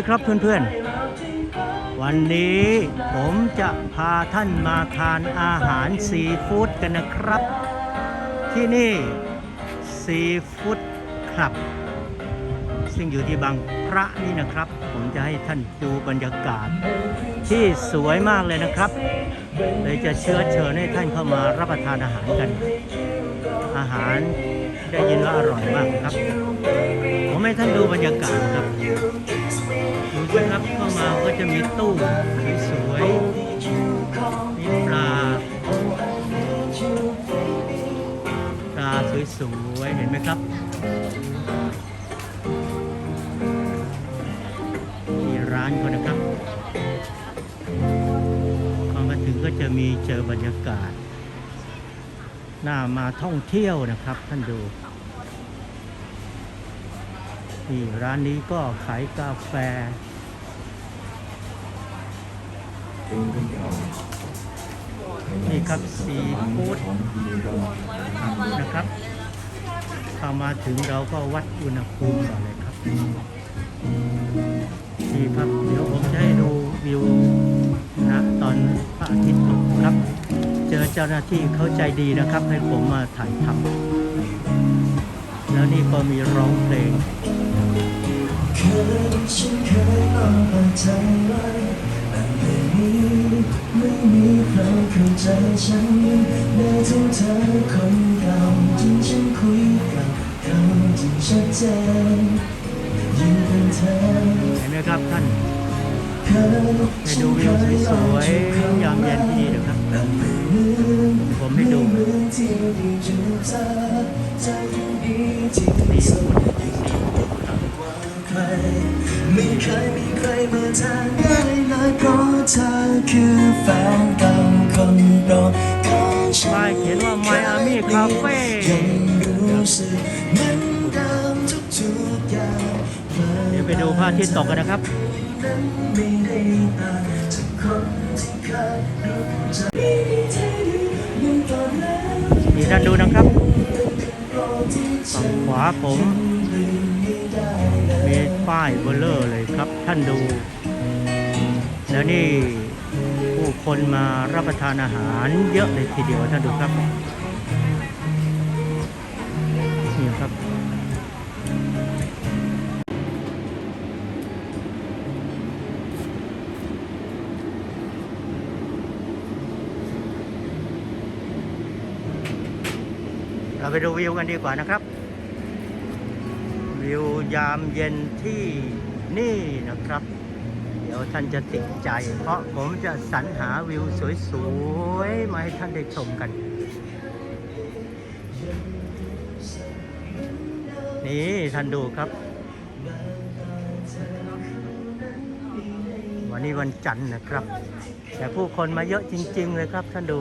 ดีครับเพื่อนๆ วันนี้ผมจะพาท่านมาทานอาหารซีฟู้ดกันนะครับ ที่นี่ซีฟู้ดคลับ ซึ่งอยู่ที่บางพระนี่นะครับ ผมจะให้ท่านดูบรรยากาศ ที่สวยมากเลยนะครับ เลยจะเชื้อเชิญให้ท่านเข้ามารับประทานอาหารกัน อาหารได้ยินว่าอร่อยมากครับ ผมให้ท่านดูบรรยากาศครับ มาก็จะมีตู้สวยๆมีปลาปลาสวยๆเห็นไหมครับนี่ร้านเขานะครับพอมาถึงก็จะมีเจอบรรยากาศน้ามาท่องเที่ยวนะครับท่านดูนี่ร้านนี้ก็ขายกาแฟ นี่ครับซีฟูดนะครับเข้ามาถึงเราก็วัดอุณหภูมิก่อนเลยครับนี่ครับเดี๋ยวผมจะให้ดูวิวนะตอนพระอาทิตย์ตกครับ เจอเจ้าหน้าที่เขาใจดีนะครับ ให้ผมมาถ่ายทำแล้วนี่ก็มีร้องเพลง ไว้แต่เดี๋ยวนี้ไม่มีใครเข้าใจฉันแม้ถึงเธอคนเก่าที่ฉันคุยกับเขาที่ชัดเจนยิ่งเป็นเธอเห็นไหมครับท่านเคยไปดูวิวสวยๆยามเย็นที่นี่นะครับแต่ไม่เหมือนผมให้ดูไม่เหมือนที่ได้เจอเธอใจยังดีที่ซีสุฟู้ดดซีฟู้ดครับใคร ไม่เคยมีใครมาแทนได้เลยเพราะเธอคือแฟนเก่าคนโปรดของฉันป้ายเขียนว่า Miami Cafe ยังรู้สึกเหมือนเดิมทุกๆอย่างเดี๋ยวไปดูพระอาทิตย์ตกกันนะครับนั้นไม่ได้ต่างจากคนที่เคยรู้จักไม่มีเธออยู่เหมือนตอนนั้นนี่ท่านดูนะครับโปรดที่ฉัฝั่นงขวาผมลื มีป้ายเบลเลอร์เลยครับท่านดู แล้วนี่ผู้คนมารับประทานอาหารเยอะเลยทีเดียวท่านดูครับนี่ครับเราไปดูวิวกันดีกว่านะครับ วิวยามเย็นที่นี่นะครับ เดี๋ยวท่านจะติดใจ เพราะผมจะสรรหาวิวสวยๆ มาให้ท่านได้ชมกัน นี่ท่านดูครับ วันนี้วันจันทร์นะครับ แต่ผู้คนมาเยอะจริง ๆ เลยครับท่านดู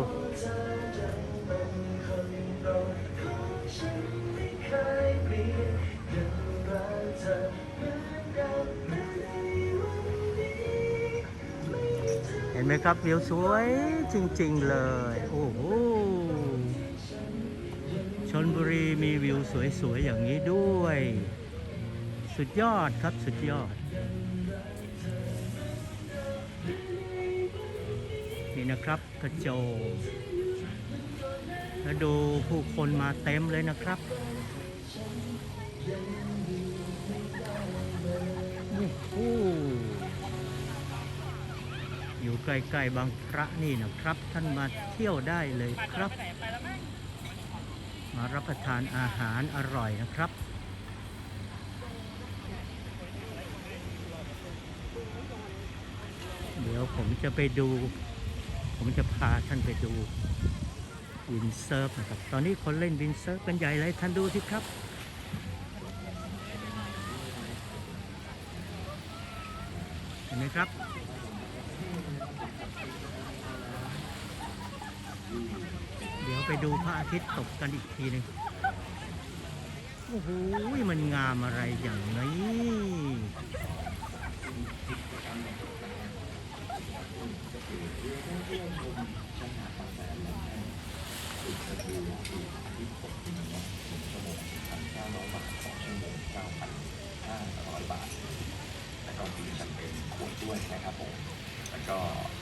ไหมครับวิวสวยจริง ๆ เลย โอ้โหชนบุรีมีวิวสวย ๆ อย่างนี้ด้วย สุดยอดครับสุดยอด นี่นะครับกระโจแล้วดูผู้คนมาเต็มเลยนะครับ กลๆบางพระนี่นะครับ ท่านมาเที่ยวได้เลยครับ มารับประทานอาหารอร่อยนะครับเดี๋ยวผมจะไปดู ผมจะพาท่านไปดูวินเซิร์ฟนะครับ ตอนนี้คนเล่นวินเซิร์ฟกันใหญ่เลยท่านดูสิครับ เห็นไหมครับ เดี๋ยว ไปดูพระอาทิตย์ตกกันอีกทีหนึ่งโอ้โหมันงามอะไรอย่างนี้ก็ล่องเรือถ่ายรูปถ้าเป็นบริเวณผมใกล้ๆหน้าหาด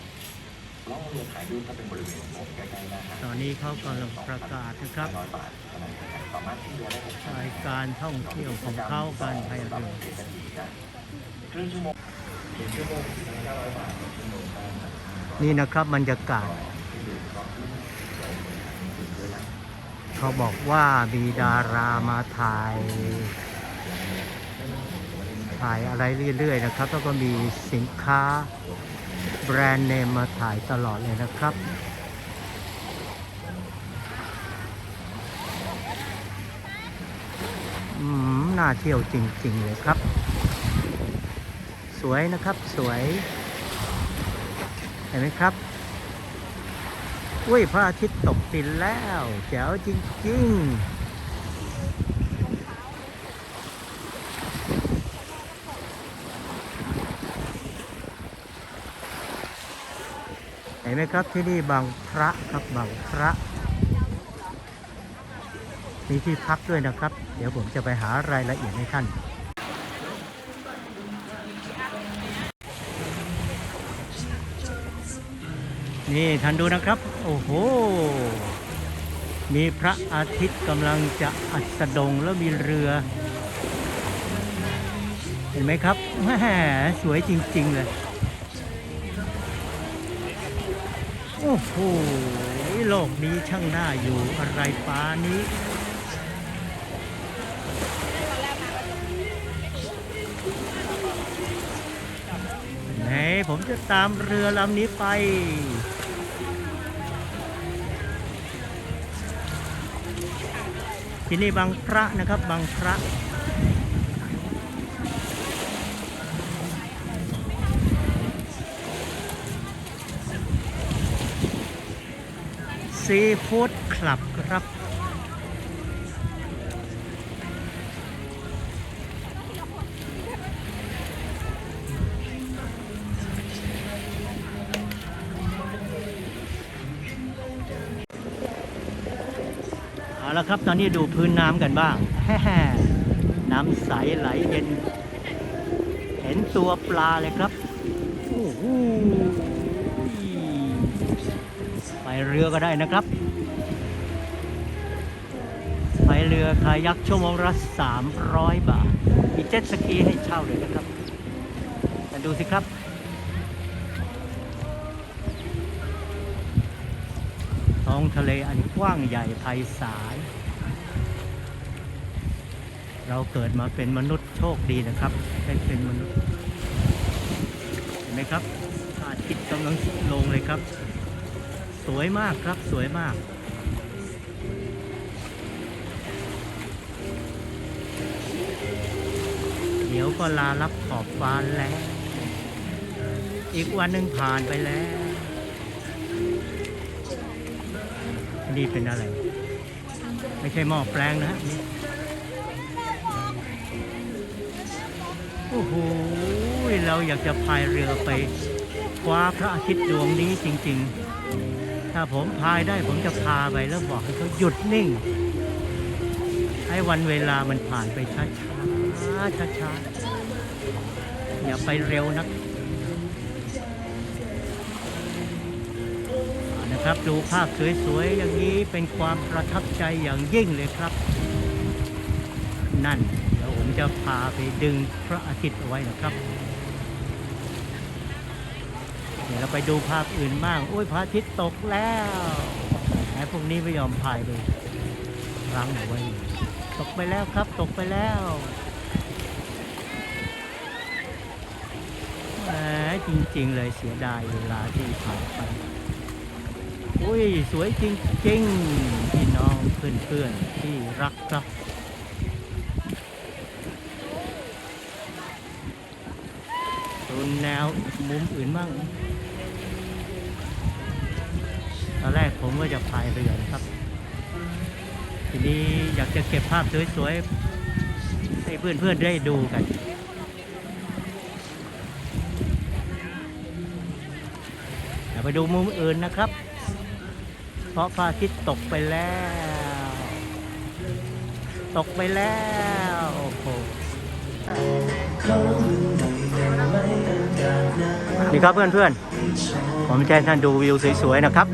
ตอนนี้เขากำลังประกาศนะครับร้อยบาทเท่านั้นนะครับสามารถที่เรือได้หกชั่วโมรางยการท่องเที่ยวของเขาการพายเรือครึ่งชั่วโมงหนึ่งชั่วโมงสี่พันเก้าร้อยบาทต่อชั่วโมงได้ครับนี่นะครับบรรยากาศ เขาบอกว่ามีดารามาถ่าย ถ่ายอะไรเรื่อยๆนะครับ แล้วก็มีสินค้า แบรนด์เนมมาถ่ายตลอดเลยนะครับ อืม น่าเที่ยวจริง ๆ เลยครับ สวยนะครับสวย เห็นไหมครับ อุ้ยพระอาทิตย์ตกดินแล้ว แจ๋วจริง ๆ เห็น ไหมครับที่นี่บางพระครับบางพระ มีที่พักด้วยนะครับ เดี๋ยวผมจะไปหารายละเอียดให้ท่านนี่ท่านดูนะครับ โอ้โห มีพระอาทิตย์กำลังจะอัสดงแล้วมีเรือ เห็นไหมครับแหมสวยจริง ๆ เลย อ้โหโลกนี้ช่างน่าอยู่อะไรป้านี้ไหนผมจะตามเรือลำนี้ไปที่นี่บางพระนะครับบางพระ ซีฟู้ดคลับครับ เอาละครับตอนนี้ดูพื้นน้ำกันบ้างแฮ่น้ำใสไหลเย็น เห็นตัวปลาเลยครับ โอ้โห เรือก็ได้นะครับไปเรือคายักชั่วโมงละ300 บาท มีเจ็ตสกีให้เช่าเลยนะครับแต่ดูสิครับ ท้องทะเลอันกว้างใหญ่ไพศาล เราเกิดมาเป็นมนุษย์โชคดีนะครับ ได้เป็นมนุษย์ เห็นไหมครับอาทิตย์กำลังลงเลยครับ สวยมากครับสวยมาก เดี๋ยวก็ลารับขอบฟ้าแล้ว อีกวันหนึ่งผ่านไปแล้ว นี่เป็นอะไร ไม่ใช่หม้อแปลงนะฮะนี่โอ้โห เราอยากจะพายเรือไปคว้าพระอาทิตย์ดวงนี้จริง ๆ ถ้าผมพายได้ผมจะพาไปแล้วบอกให้เขาหยุดนิ่ง ให้วันเวลามันผ่านไปช้าๆช้าๆอย่าไปเร็วนักนะครับดูภาพสวยๆอย่างนี้เป็นความประทับใจอย่างยิ่งเลยครับ นั่นเดี๋ยวผมจะพาไปดึงพระอาทิตย์เอาไว้นะครับ ดี๋ยวเราไปดูภาพอื่นบ้างโอ้ยพระอาทิตย์ตกแล้วไอ้พวกนี้ไม่ยอมพายเลยรั้งเอาไว้ยตกไปแล้วครับ ตกไปแล้วแหมจริง ๆ เลยเสียดายเวลาที่ผ่านไปอุ้ยสวยจริงๆพี่น้องเพื่อนๆที่รักครับดูแนวมุมอื่นบ้างตอนแรก ผมก็จะพายเรือนะครับ ทีนี้อยากจะเก็บภาพสวยๆ ให้เพื่อนๆได้ดูกันเดี๋ยวไปดูมุมอื่นนะครับ เพราะพระอาทิตย์ตกไปแล้ว ตกไปแล้ว โอ้โหขอมึงหน่อยได้ไหมอากาศหนาวนี่ครับเพื่อนๆ ผมจะให้ท่านดูวิวสวยๆนะครับ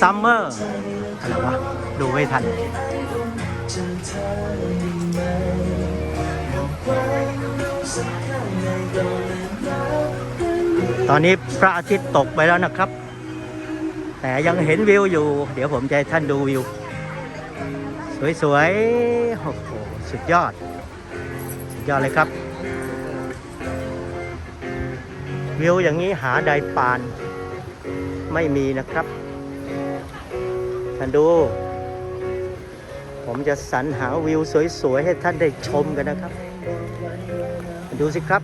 ซัมเมอร์อะไรวะ ดูไม่ทัน ตอนนี้พระอาทิตย์ตกไปแล้วนะครับ แต่ยังเห็นวิวอยู่ เดี๋ยวผมจะให้ท่านดูวิว สวยๆ โอ้โห สุดยอด สุดยอดเลยครับ วิวอย่างนี้หาใดปานไม่มีนะครับ ท่านดู ผมจะสรรหาวิวสวยๆ ให้ท่านได้ชมกันนะครับ ดูสิครับ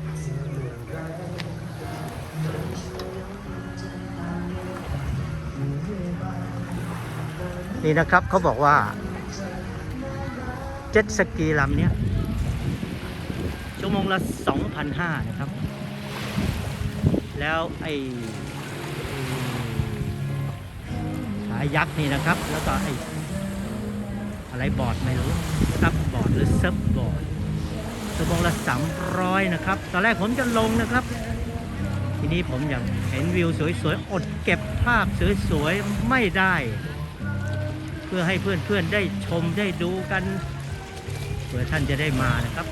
นี่นะครับเขาบอกว่า เจ็ตสกีลำเนี้ยชั่วโมงละ 2,500 นะครับ แล้วไอายักษ์นี่นะครับ แล้วก็ไอ้อะไรบอร์ดไม่รู้ซับบอร์ดหรือเซิร์ฟบอร์ดชั่วโมงละ300นะครับ ตอนแรกผมจะลงนะครับ ทีนี้ผมอยากเห็นวิวสวยๆ อดเก็บภาพสวยๆ ไม่ได้ เพื่อให้เพื่อนๆ ได้ชมได้ดูกันเพื่อท่านจะได้มานะครับ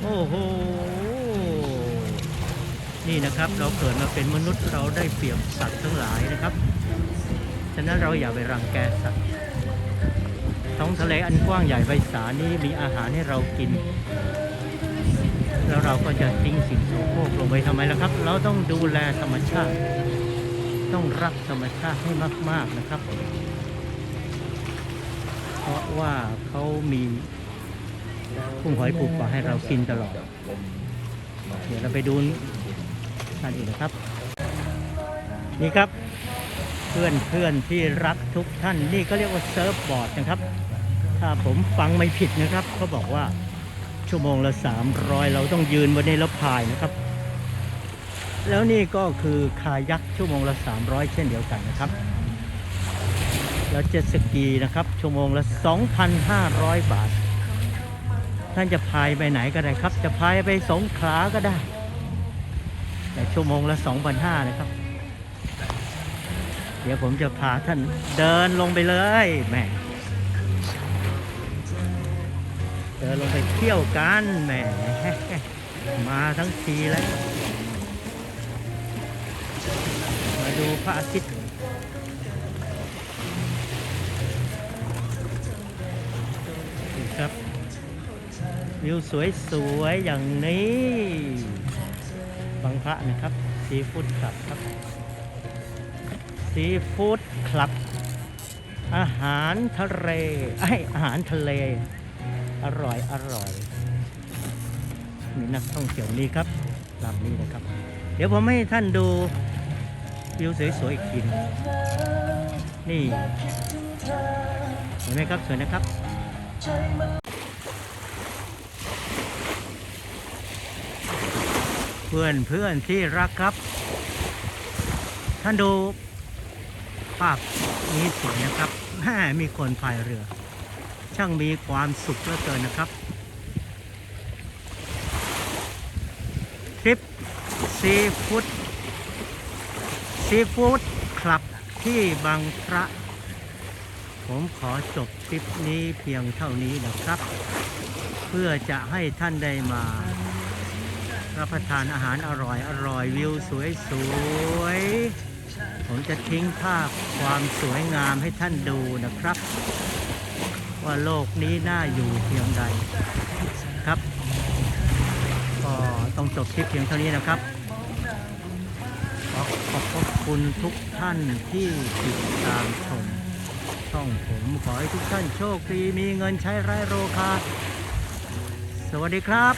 โอ้โห นี่นะครับเราเกิดมาเป็นมนุษย์เราได้เปรียบสัตว์ทั้งหลายนะครับ ฉะนั้นเราอย่าไปรังแกสัตว์ท้องทะเลอันกว้างใหญ่ไพศาลนี้มีอาหารให้เรากิน แล้วเราก็จะทิ้งสิ่งโสโครกลงไปทำไมล่ะครับ เราต้องดูแลธรรมชาติ ต้องรักธรรมชาติให้มาก ๆนะครับ เพราะว่าเขามีกุ้งหอยปูปลาให้เรากินตลอดเดี๋ยวเราไปดู นั่นอีกนะครับ นี่ครับเพื่อนเพื่อนที่รักทุกท่านนี่ก็เรียกว่าเซิร์ฟบอร์ดนะครับ ถ้าผมฟังไม่ผิดนะครับเขาบอกว่าชั่วโมงละ 300 เราต้องยืนบนนี้แล้วพายนะครับ แล้วนี่ก็คือคายักชั่วโมงละ 300 เช่นเดียวกันนะครับ แล้วเจ็ตสกีนะครับ ชั่วโมงละ 2,500 บาท ท่านจะพายไปไหนก็ได้ครับ จะพายไปสงขลาก็ได้ แต่ชั่วโมงละ2,500นะครับ เดี๋ยวผมจะพาท่านเดินลงไปเลยแหม่เดินลงไปเที่ยวกันแหมมาทั้งทีแล้วมาดูพระอาทิตย์ครับวิวสวยๆอย่างนี้ บางพระนะครับซีฟู้ดคลับครับซีฟู้ดคลับ อาหารทะเลไออาหารทะเล อร่อยอร่อยมีนักท่องเที่ยวนี่ครับลำนี้นะครับ เดี๋ยวผมให้ท่านดูวิวสวยๆอีกทีนนี่เห็นไหมครับสวยนะครับ พื่อนเพื่อนที่รักครับ ท่านดูภาพนี้สวยนะครับแม่มีคนพายเรือ ช่างมีความสุขเหลือเกินนะครับทริปซีฟู้ดซีฟู้ดคลับที่บางพระ ผมขอจบทริปนี้เพียงเท่านี้นะครับ เพื่อจะให้ท่านได้มา รับประทานอาหารอร่อยอร่อยวิวสวยสวยๆผมจะทิ้งภาพความสวยงามให้ท่านดูนะครับ ว่าโลกนี้น่าอยู่เพียงใดครับก็ต้องจบคลิปเพียงเท่านี้นะครับขอขอบคุณทุกท่านที่ติดตามชมช่องผมขอให้ทุกท่านโชคดีมีเงินใช้ไร้โรคาสวัสดีครับ